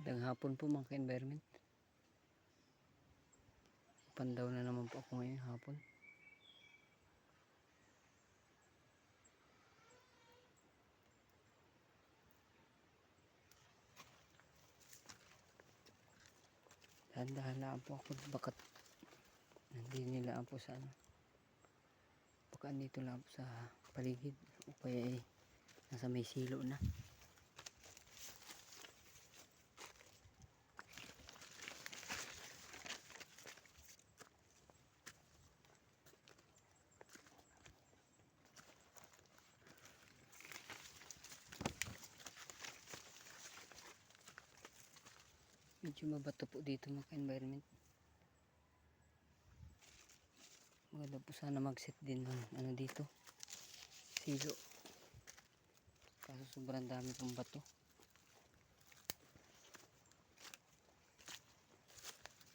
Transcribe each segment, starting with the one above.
Magandang hapon po mga ka-environment. Pandaw na naman po ako ngayong hapon. Dahan-dahan lang po ako bakat hindi nila po sa ano. Baka dito lang po sa paligid o kaya eh, nasa may silo na. Medyo mabato po dito mga environment. Maganda po sana mag-set din ng ano dito. Silo. Kaso sobrang dami pong bato.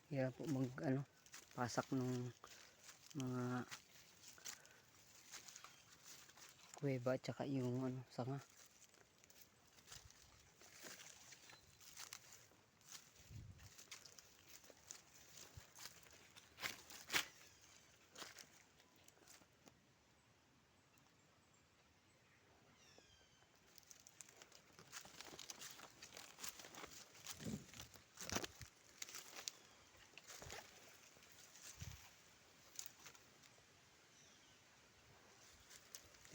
Kaya po mag ano, pasak ng mga kuweba at saka yung ano, sanga.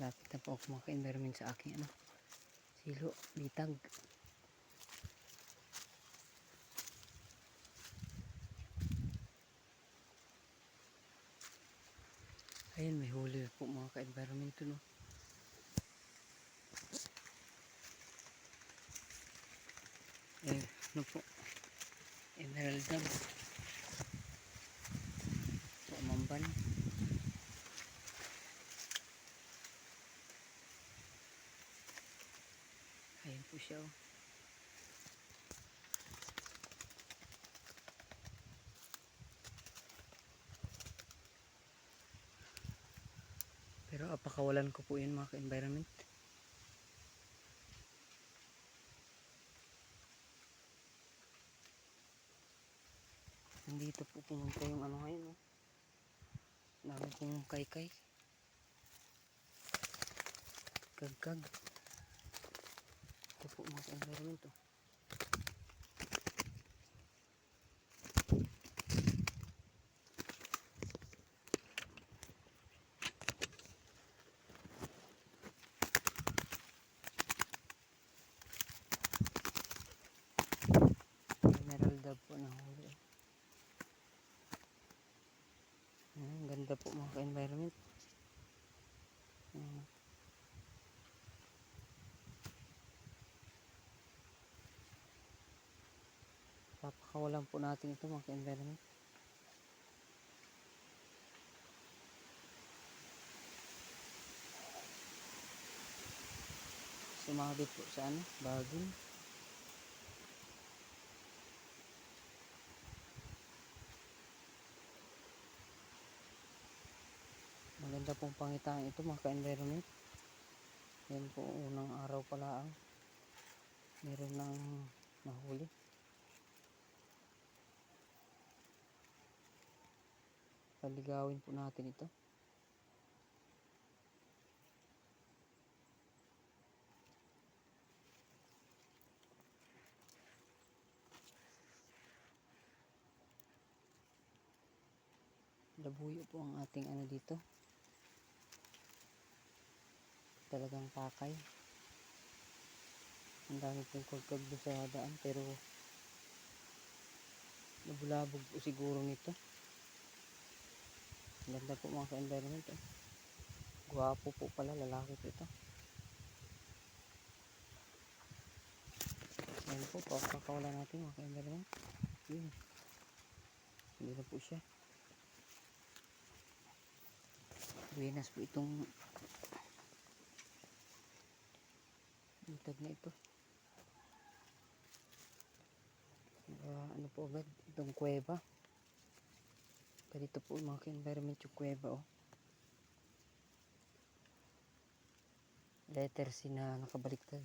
Lapit na po ako mga environment sa aking ano, silo, bitag. Ayun, may huli po mga ka-environment no. Eh, ano po? Emerald dam. Sa Amamban. Ayun po siya oh. Pero apakawalan ko po yun mga ka-environment. Nandito po pumunta yung ano ngayon oh. Dami pong kay-kay. Kagkag. Ito po mga ka-environment oh. Emerald. Ayan, ganda po mga ka-environment. Ayan. Papakawalan po natin ito mga ka-environment. Sumabit po sa ano, bagin. Maganda pong pangitaan ito mga ka-environment. Yan po unang araw pala ang meron ng nahuli. Paligawin po natin ito. Labuyo po ang ating ano dito. Talagang pakay. Ang dami pong kagkag doon sa daan pero nabulabog po siguro nito. Ganda po mga ka-environment. Eh. Gwapo po pala, lalaki po ito. Ayan po, pakakawala natin mga ka-environment. Yun. Hindi na po siya. Buenas po itong bitag na ito. Ah, ano po agad? Itong kuweba. Ganito po mga ka-environment yung kuweba oh. Letter C na nakabaliktad.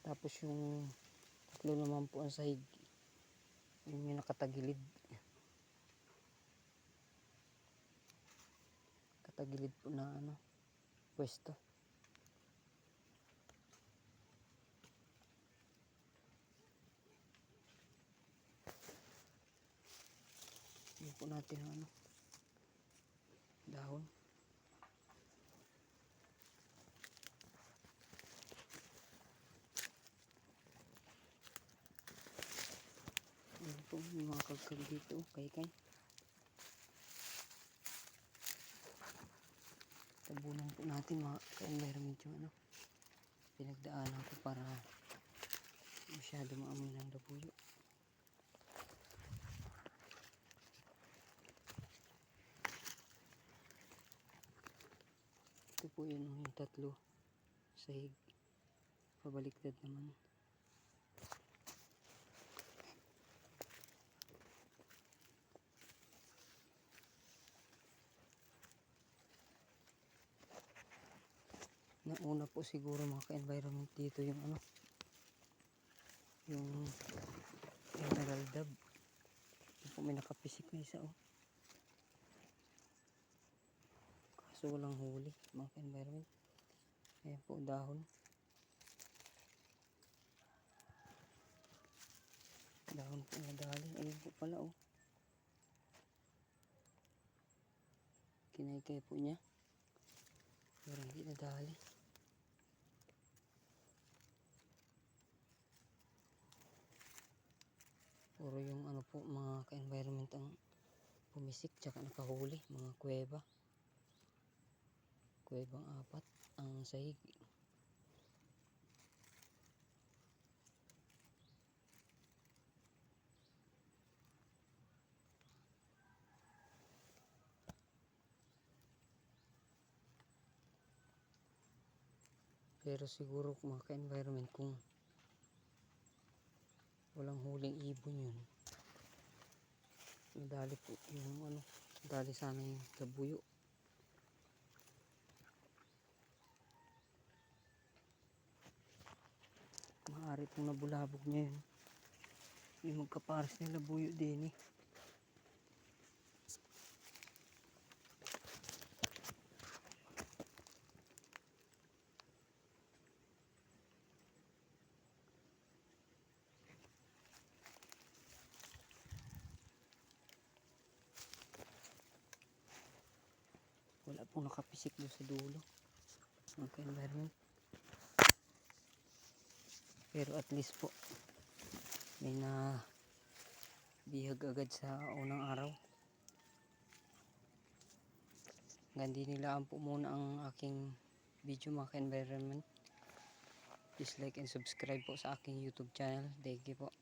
Tapos yung tatlo naman po ang sahig. Yun yung nakatagilid. Katagilid po na ano, pwesto. Yun po natin ano, dahon. Yun po, may mga kagkag dito, kay kay. Tabunan po natin mga ka-environment yung ano, pinagdaanan ko para masyado maamoy ng labuyo. Ito po yun yung tatlo sahig. Pabaliktad naman. Nauna po siguro mga ka-environment dito yung ano yung mineral dab. Ito po may nakapisik na isa oh. Kaso walang huli mga ka-environment. Ayan po dahon. Dahon po nadali. Ayun po pala oh. Kinaykay po niya. Pero hindi nadali. Puro yung ano po mga ka-environment ang pumisik tsaka nakahuli. Mga kuweba. Kuwebang apat ang sahig. Pero siguro kung mga ka-environment kung walang huling ibon yun. Madali po yung ano, dali sana yung labuyo. Maaari pong nabulabog niya yun. Yung magkapares na labuyo din eh. Pong nakapisik doon sa dulo. Mga ka-environment. Pero at least po, may na bihag agad sa unang araw. Hanggang di nilaan po muna ang aking video mga ka-environment. Please like and subscribe po sa aking YouTube channel. Thank you po.